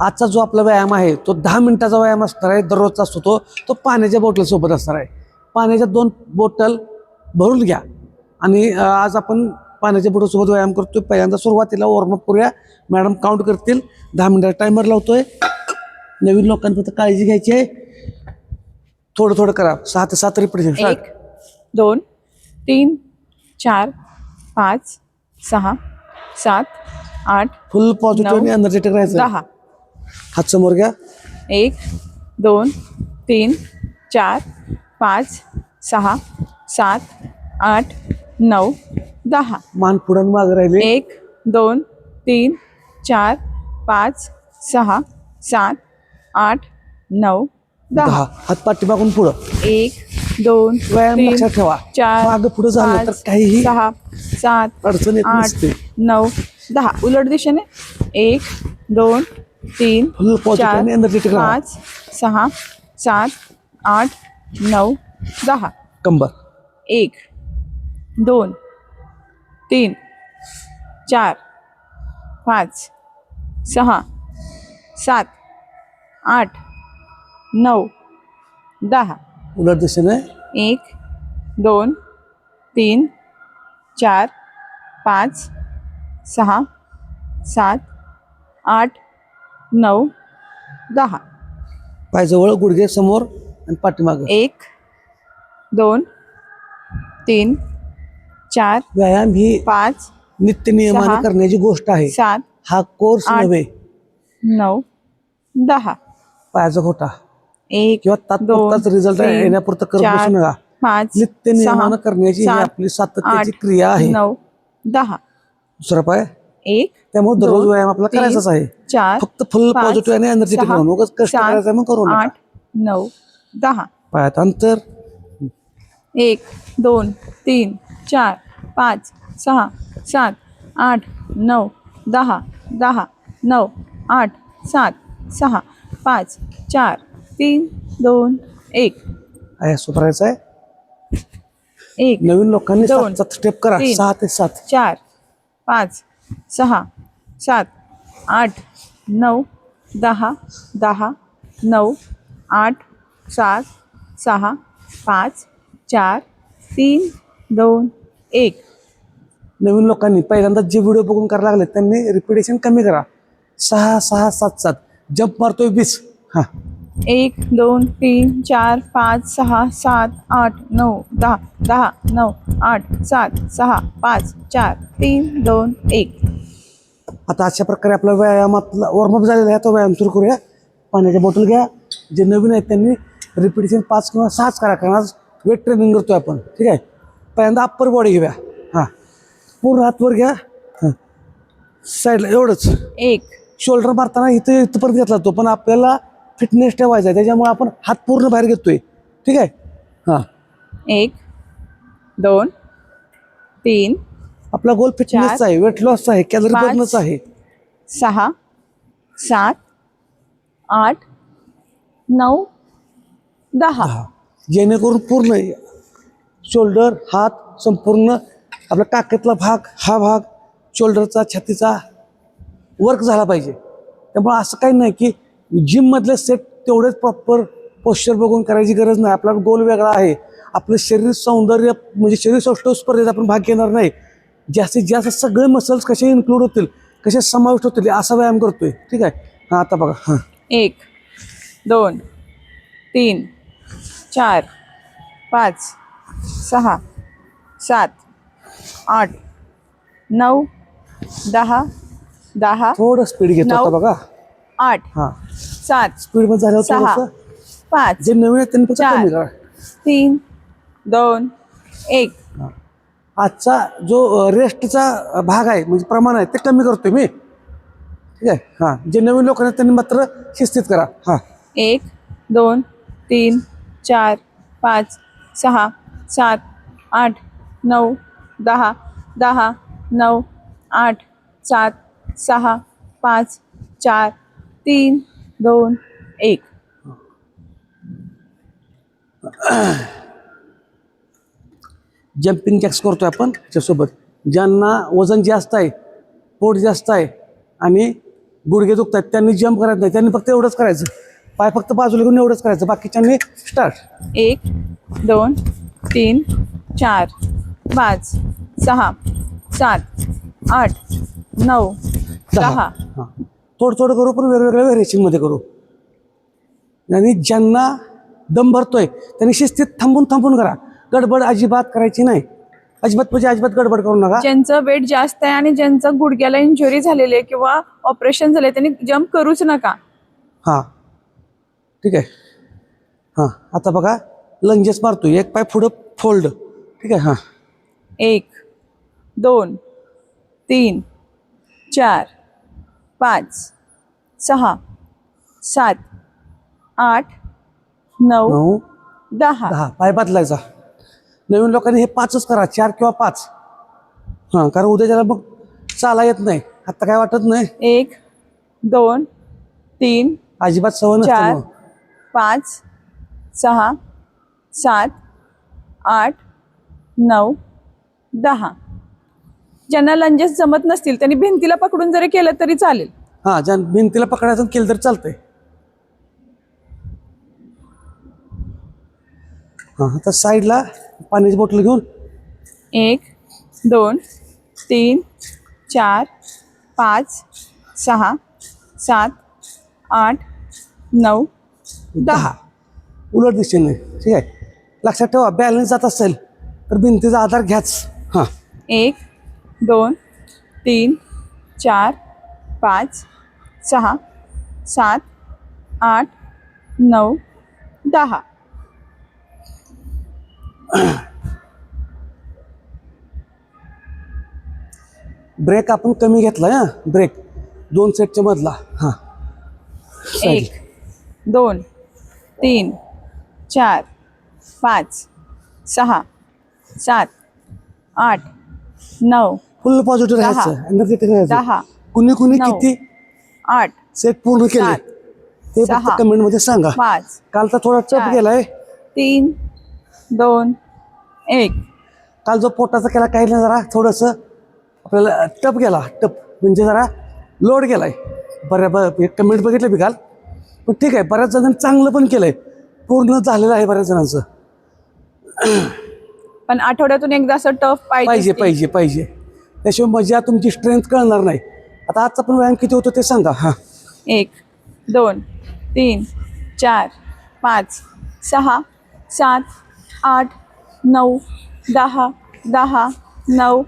आजचा जो आपला व्यायाम आहे तो दहा मिनिटाचा व्यायाम असणार आहे दररोजचा असतो तो तो पाण्याच्या बॉटलसोबत असणार आहे. पाण्याच्या दोन बॉटल भरून घ्या. आणि आज आपण पाण्याच्या बॉटलसोबत व्यायाम करतोय. पहिल्यांदा सुरुवातीला वॉर्मअप करूया. मॅडम काउंट करतील. दहा मिनिटाचा टायमर लावतोय. नवीन लोकांनी फक्त काळजी घ्यायची आहे. थोडं थोडं करा. सहा ते सात एक दोन तीन चार पाच सहा सात आठ फुल पॉझिटिव्ह आणि एनर्जेटिक राहायचं. दहा. हात समोर घ्या. एक दोन तीन चार पाच सहा सात आठ नऊ दहा. मान पुढं मागे राहिले. एक दोन तीन चार पाच सहा सात आठ नऊ दहा. दहा. हात पाठीमागून पुढं. एक दोन व्यायाम तीन लक्षात ठेवा. चार मागं पुढं झालं तर पाच, काहीही सहा सात अडचण येत आठ नसते. नऊ दहा. उलट दिशेने. एक दोन तीन चार पाच सहा सात आठ नऊ दहा कंबर। एक दोन तीन चार पाच सहा सात आठ नऊ दहा उलट दिशेने एक दोन तीन चार पाच सहा सात आठ नऊ. दहा. पायजवळ गुडघे समोर आणि पाठीमागं. एक दोन तीन चार व्यायाम ही पाच नित्य नियमाने करण्याची गोष्ट आहे. सात हा कोर्स आठ, नव्हे. नऊ दहा. पायाचा खोटा. एक किंवा तात्पुरताच रिझल्ट तीन, येण्यापुरतं करत चार, बसू नका. पाच नित्य नियमानं सहा, करण्याची ही सात, आपली सातत्याची आठ, क्रिया आहे. नऊ दहा. दुसरा पाय. एक त्यामुळे दररोज व्यायाम आपला करायचाच आहे. चार फक्त फुल पॉझिटिव्ह आणि उगाच कष्ट करायचं मग करू आठ नऊ दहा. पायात अंतर. एक दोन तीन चार पाच सहा सात आठ नऊ दहा दहा नऊ आठ सात सहा पाच चार तीन दोन एक. करायचं आहे. एक नवीन लोकांनी दोन, सात स्टेप करा. सहा ते सात. चार पाच सहा सात आठ नऊ दहा दहा नऊ आठ सात सहा पाच चार तीन दोन एक. नवीन लोकांनी पहिल्यांदा जे व्हिडिओ बघून करायला लागले त्यांनी रिपिटेशन कमी करा. सहा सहा सात सात. जंप मारतोय वीस. हा. एक दोन तीन चार पाच सहा सात आठ नऊ दहा दहा नऊ आठ सात सहा पाच चार तीन दोन एक. आता अशा प्रकारे आपला व्यायामातला वॉर्मअप झालेला आहे. तो व्यायाम सुरू करूया. पाण्याच्या बॉटल घ्या. जे नवीन आहेत त्यांनी रिपिटेशन पाच किंवा सहाच करा कारण आज वेट ट्रेनिंग करतोय आपण. ठीक आहे? पहिल्यांदा अप्पर बॉडी घेऊया. हां. पूर्ण हातवर घ्या. हां. साईडला एवढंच. एक. शोल्डर मारताना इथं इथंपर्यंत घेतला तो पण आपल्याला फिटनेस ठेवायचा आहे. त्याच्यामुळे आपण हात पूर्ण बाहेर घेतोय. ठीक आहे? हां. एक दोन तीन आपला गोल फिटनेसचा आहे वेट लॉसचा आहे कॅलरी. बर्नचा आहे. सहा सात आठ नऊ दहा. जेणेकरून पूर्ण शोल्डर हात संपूर्ण आपला टाकेतला भाग हा भाग शोल्डरचा छातीचा वर्क झाला पाहिजे. त्यामुळे असं काही नाही की जिममधले सेट तेवढेच प्रॉपर पोश्चर बघून करायची गरज नाही. आपला गोल वेगळा आहे. आपलं शरीर सौंदर्य म्हणजे शरीर सौष्ठव स्पर्धेत आपण भाग घेणार नाही. जास्तीत जास्त सगळे मसल्स कसे इन्क्लूड होतील कसे समाविष्ट होतील असा व्यायाम करतोय. ठीक आहे? हां आता बघा. हां. एक दोन तीन चार पाच सहा सात आठ नऊ दहा दहा थोडं स्पीड घेतो नऊ. आता बघा. आठ हां. सात स्पीडमध्ये झाल्यावर सहा पाच जे नवीन आहेत त्यांनी चार. तीन दोन एक. आजचा जो रेस्टचा भाग आहे म्हणजे प्रमाण आहे ते कमी करतोय मी. ठीक आहे? हां. जे नवीन लोक आहेत त्यांनी मात्र शिस्तीत करा. हां. एक दोन तीन चार पाच सहा सात आठ नऊ दहा दहा नऊ आठ सात सहा पाच चार तीन दोन एक. जम्पिंग जॅक्स करतोय आपण त्याच्यासोबत ज्यांना वजन जास्त आहे पोट जास्त आहे आणि गुडघे दुखतात त्यांनी जम्प करायचं नाही. त्यांनी फक्त एवढंच करायचं. पाय फक्त बाजूला घेऊन एवढंच करायचं. बाकीच्यांनी स्टार्ट एक दोन तीन चार पाच सहा सात आठ नऊ दहा. हां. थोडं थोडं करू पण वेगवेगळ्या व्हेरिएशनमध्ये करू. आणि ज्यांना दम भरतोय त्यांनी शिस्तीत थांबून थांबून करा. गडबड अजिबात करायची नाही. अजिबात म्हणजे अजिबात गडबड करू नका. ज्यांचं वेट जास्त आहे आणि ज्यांचं गुडघ्याला इंजुरी झालेली आहे किंवा ऑपरेशन झाले त्यांनी जम्प करूच नका. हां. ठीक आहे. हां. आता बघा लंजेस मारतोय. एक पाय पुढं फोल्ड ठीक आहे? हां. एक दोन तीन चार पाच सहा सात आठ नऊ नऊ दहा. दहा. पाय बदलायचा. नवीन लोकांनी हे पाचच करा चार किंवा पाच. हां कारण उद्या त्याला मग चाला येत नाही. आता काय वाटत नाही? एक दोन तीन अजिबात सवय चार. पाच सहा सात आठ नऊ दहा. ज्यांना लंजेस जमत नसतील त्यांनी भिंतीला पकडून जरी केलं तरी चालेल. हां ज्या भिंतीला पकडायचं केलं तर चालतंय. हां आता साईडला पाण्याची बॉटल घेऊन. एक दोन तीन चार पाच सहा सात आठ नऊ दहा. उलट दिशेने ठीक आहे. लक्षात ठेवा बॅलन्स जात असेल तर भिंतीचा आधार घ्याच. हां. एक दोन तीन चार पाच सहा सात आठ नऊ दहा. ब्रेक आपण कमी घेतला हां? ब्रेक दोन सेटच्या मधला. हां. एक दोन तीन चार पाच सहा सात आठ नऊ फुल पॉझिटिव्ह दहा. राहायचं. एनर्जेटिक राहायचं. दहा कुणी कुणी नऊ. किती आठ सेट पूर्ण केले? सात, ते फक्त सहा, कमेंटमध्ये सांगा. पाच कालचा थोडा चार. गेलाय. तीन दोन एक. काल जो पोटाचा केला काही नाही जरा थोडंसं आपल्याला टप गेला टप. म्हणजे जरा लोड गेलाय. बऱ्या ब एक कमेंट बघितलं मी काल. पण ठीक आहे बऱ्याच जणांनी चांगलं पण केलंय. पूर्ण झालेलं आहे बऱ्याच जणांचं. पण आठवड्यातून एकदा असं टफ पाहिजे पाहिजे पाहिजे पाहिजे. त्याशिवाय मजा तुमची स्ट्रेंथ कळणार नाही. आता आजचा पण व्यायाम किती होतो ते सांगा. हां. एक दोन तीन चार पाच सहा सात आठ नऊ दहा दहा नऊ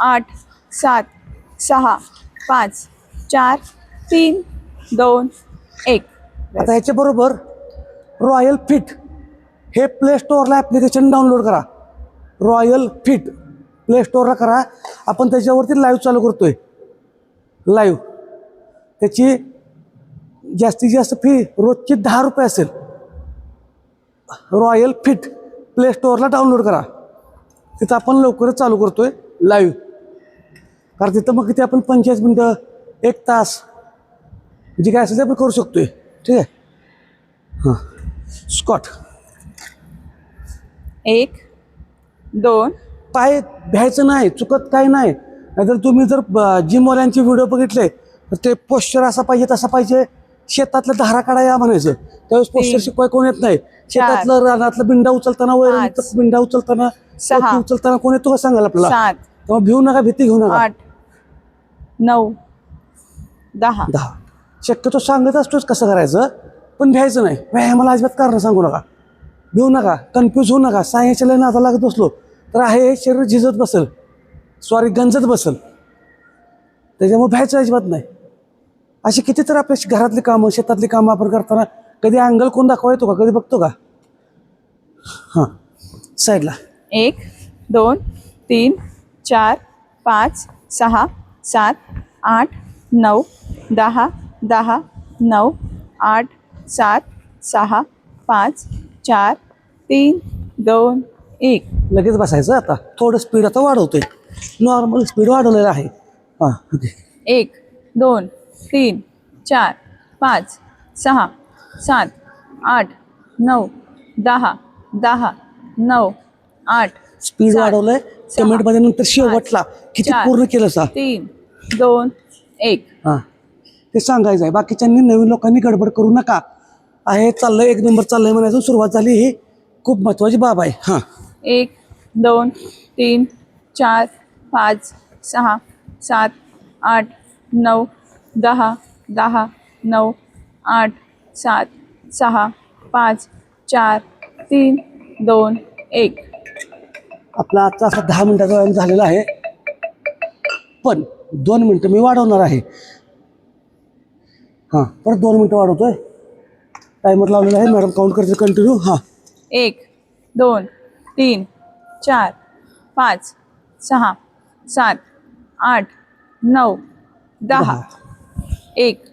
आठ सात सहा पाच चार तीन दोन एक. आता ह्याच्याबरोबर रॉयल फिट हे प्ले स्टोअरला ॲप्लिकेशन डाउनलोड करा. रॉयल फिट प्ले स्टोअरला करा. आपण त्याच्यावरती लाईव्ह चालू करतो आहे लाईव्ह त्याची जास्तीत जास्त फी रोजची दहा रुपये असेल. रॉयल फिट प्ले स्टोअरला डाउनलोड करा. तिथं आपण लवकरच चालू करतोय लाईव्ह कारण तिथं मग किती आपण पंचेचाळीस मिनटं एक तास जे काय असेल ते आपण करू शकतोय. ठीक आहे? हां. स्कॉट एक दोन. पाय भ्यायचं नाही चुकत काय नाही. नाहीतर तुम्ही जर जिमवाल्यांचे व्हिडिओ बघितले तर ते पोश्चर असा पाहिजे तसा पाहिजे. शेतातलं धारा काढा या म्हणायचं. त्यावेळेस पोश्चर शिकवाय कोण येत नाही. शेतातलं रानातलं बिंडा उचलताना वैर. बिंडा उचलताना सहा. उचलताना कोण येतो का सांगाल आपल्याला? सात. तेव्हा भिऊ नका भीती घेऊ नका. आठ. नऊ. दहा. दहा. शक्यतो सांगत असतोच कसं करायचं पण भ्यायचं नाही. व्यायामाला अजिबात कारण सांगू नका. भिऊ नका कन्फ्यूज होऊ नका. सायन्सच्या लाईन आता लागत बसलो तर आहे शरीर झिजत बसेल. सॉरी गंजत बसेल. त्याच्यामुळे भ्यायचं अजिबात नाही. अशी किती तर आपल्या घरातली कामं शेतातली कामं आपण करताना कधी अँगल कोण दाखवा येतो का? कधी बघतो का? हां. साईडला एक दोन तीन चार पाच सहा सात आठ नऊ दहा दहा नऊ आठ सात सहा पाच चार तीन दोन एक. लगेच बसायचं आता. थोडं स्पीड आता वाढवतोय. नॉर्मल स्पीड वाढवलेलं आहे. हां ओके. एक दोन तीन चार पाच सहा सात आठ नऊ दहा दहा नऊ आठ स्पीड वाढवलंय. सहा, कमेंटमध्ये नंतर शेवटला किती चार, पूर्ण केलं सा? तीन दोन एक. हां. ते सांगायचं आहे बाकीच्यांनी नवीन लोकांनी गडबड करू नका. आहे चाललंय एक नंबर चाललंय म्हणायचं. सुरुवात झाली ही. खूप महत्त्वाची बाब आहे. हां. एक दोन तीन चार पाच सहा सात आठ नऊ दहा दहा नऊ आठ सात सहा पाच चार तीन दोन एक. आपला आजचा असा दहा मिनिटाचा व्यायाम झालेला आहे. पण दोन मिनटं मी वाढवणार आहे. हां परत दोन मिनटं वाढवतोय. टायमर लावलेला आहे. मॅडम काउंट करते कंटिन्यू हां. एक दोन तीन चार पाच सहा सात आठ नऊ दहा. एक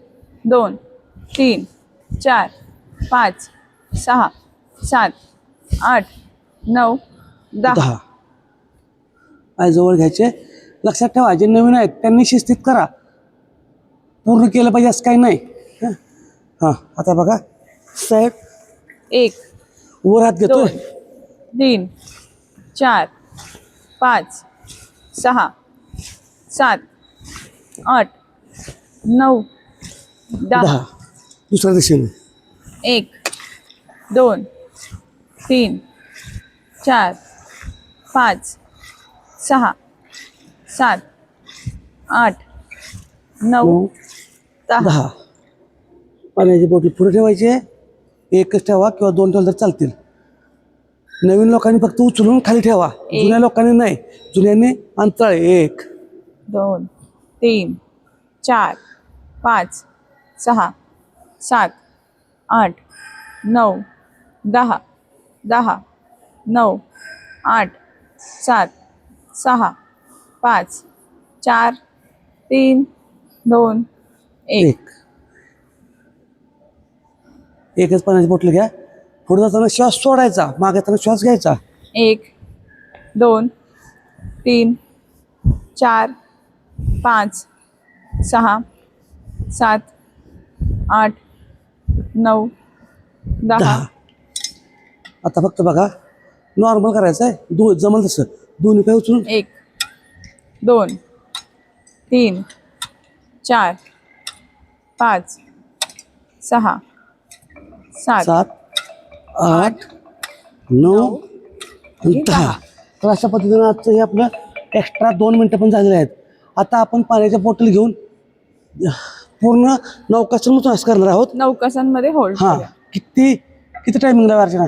दोन तीन चार पाच सहा सात आठ नऊ दहा. आहे जवळ घ्यायचे. लक्षात ठेवा जे नवीन आहेत त्यांनी शिस्तीत करा. पूर्ण केलं पाहिजे असं काही नाही. हं? हां. आता बघा. साहेब एक वर हात दोन तीन चार पाच सहा सात आठ नऊ दहा. दहा. दुसऱ्या दिशेने एक दोन तीन चार पाच सहा सात आठ नऊ नऊ दहा. दहा. पाण्याची बॉटल पुढे ठेवायची आहे. एकच ठेवा किंवा दोन ठेवलं तर चालतील. नवीन लोकांनी फक्त उचलून खाली ठेवा. जुन्या लोकांनी नाही. जुन्यांनी अंतराळ एक. दोन तीन चार पाच सहा सात आठ नऊ दहा दहा नऊ आठ सात सहा पाच चार तीन दोन एक. एक. एकच पाण्याची बॉटल घ्या. पुढे जाताना श्वास सोडायचा. मागे जाताना श्वास घ्यायचा. एक दोन तीन चार पाच सहा सात आठ नऊ. दहा. दहा. आता फक्त बघा नॉर्मल करायचं आहे. दो जमल तसं. दोन्ही पाय उचलून. एक दोन तीन चार पाच सहा सात. सात आठ नऊ आणि दहा. तर अशा पद्धतीनं आजचं हे आपलं एक्स्ट्रा दोन मिनटं पण झालेले आहेत. आता आपण पाण्याच्या बॉटल घेऊन पूर्ण नौकासन करणार आहोत. नौकासांमध्ये होल्ड हां. किती किती टायमिंगला अर्चना?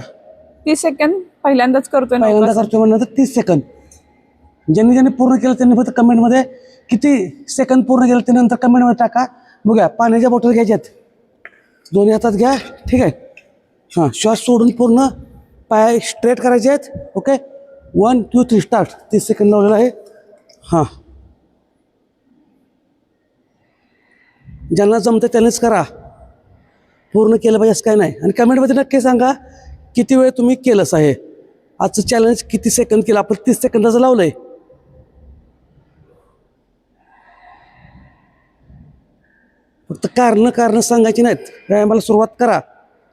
तीस सेकंद पहिल्यांदाच करतोय पहिल्यांदा नौकासन. करतो म्हणलं तर तीस सेकंद ज्यांनी ज्यांनी पूर्ण केलं त्यांनी फक्त कमेंटमध्ये किती सेकंद पूर्ण केलं ते नंतर कमेंटमध्ये टाका. बघूया पाण्याच्या बॉटल घ्यायच्यात दोन्ही हातात घ्या. ठीक आहे. हां श्वास सोडून पूर्ण पाय स्ट्रेट करायचे आहेत. Okay one two three start तीस सेकंद लावलेलं आहे. हां. ज्यांना जमतं त्यांनीच करा. पूर्ण केलं पाहिजे असं काय नाही. आणि कमेंटमध्ये नक्की सांगा किती वेळ तुम्ही केलंच आहे? आजचं चॅलेंज किती सेकंद केलं? आपण तीस सेकंदाचं लावलं आहे फक्त कारणं कारणं सांगायची नाहीत. व्यायामाला सुरुवात करा.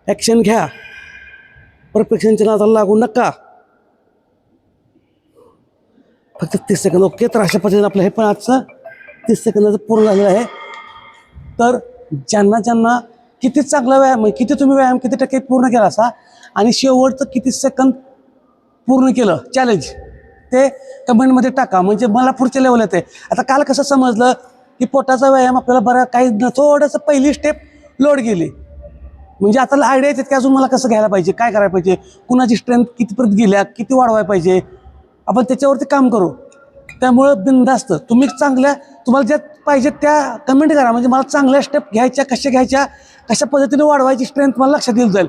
ॲक्शन घ्या. परफेक्शनच्या नादाला लागू नका. फक्त तीस सेकंद ओके तर अशा पद्धतीने आपलं हे पण आजचं तीस सेकंदाचं पूर्ण झालेलं आहे. तर ज्यांना ज्यांना किती चांगला व्यायाम आहे किती तुम्ही व्यायाम किती टक्के पूर्ण केला असा आणि शेवटचं किती सेकंद पूर्ण केलं चॅलेंज ते कमेंटमध्ये टाका. म्हणजे मला पुढच्या लेवल येते आता काल कसं समजलं की पोटाचा व्यायाम आपल्याला बरा काही न थोडंसं पहिली स्टेप लोड गेली म्हणजे आता आयडिया येतात की अजून मला कसं घ्यायला पाहिजे काय करायला पाहिजे कुणाची स्ट्रेंथ कितीपर्यंत गेल्या किती वाढवायला पाहिजे आपण त्याच्यावरती काम करू. त्यामुळं बिनधास्त तुम्ही चांगल्या तुम्हाला ज्या पाहिजे त्या कमेंट करा. म्हणजे मला चांगल्या स्टेप घ्यायच्या कशा घ्यायच्या कशा पद्धतीने वाढवायची स्ट्रेंथ मला लक्षात येईल जाईल.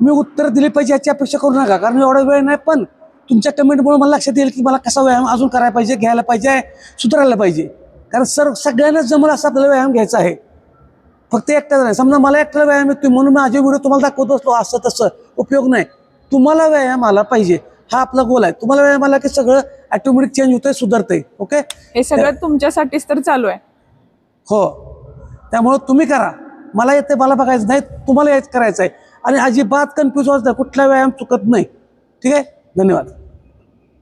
मी उत्तर दिली पाहिजे याची अपेक्षा करू नका कारण एवढा वेळ नाही पण तुमच्या कमेंटमुळे मला लक्षात येईल की मला कसा व्यायाम अजून करायला पाहिजे घ्यायला पाहिजे सुधारायला पाहिजे. कारण सर सगळ्यांनाच जमल असा आपल्याला व्यायाम घ्यायचा आहे. फक्त एकट्याचा नाही. समजा मला एकट्याला व्यायाम येतो म्हणून माझे व्हिडिओ तुम्हाला दाखवत असतो असं तसं. उपयोग नाही. तुम्हाला व्यायाम आला पाहिजे. हा आपला गोल आहे. तुम्हाला व्यायाम आला की सगळं ॲटोमॅटिक चेंज होतंय सुधारतंय ओके हे सगळं तुमच्यासाठीच तर चालू आहे. हो. त्यामुळं तुम्ही करा. मला येते मला बघायचं नाही तुम्हाला यायचं करायचं आहे आणि अजिबात कन्फ्यूज व्हायचं नाही कुठला व्यायाम चुकत नाही. ठीक आहे? धन्यवाद.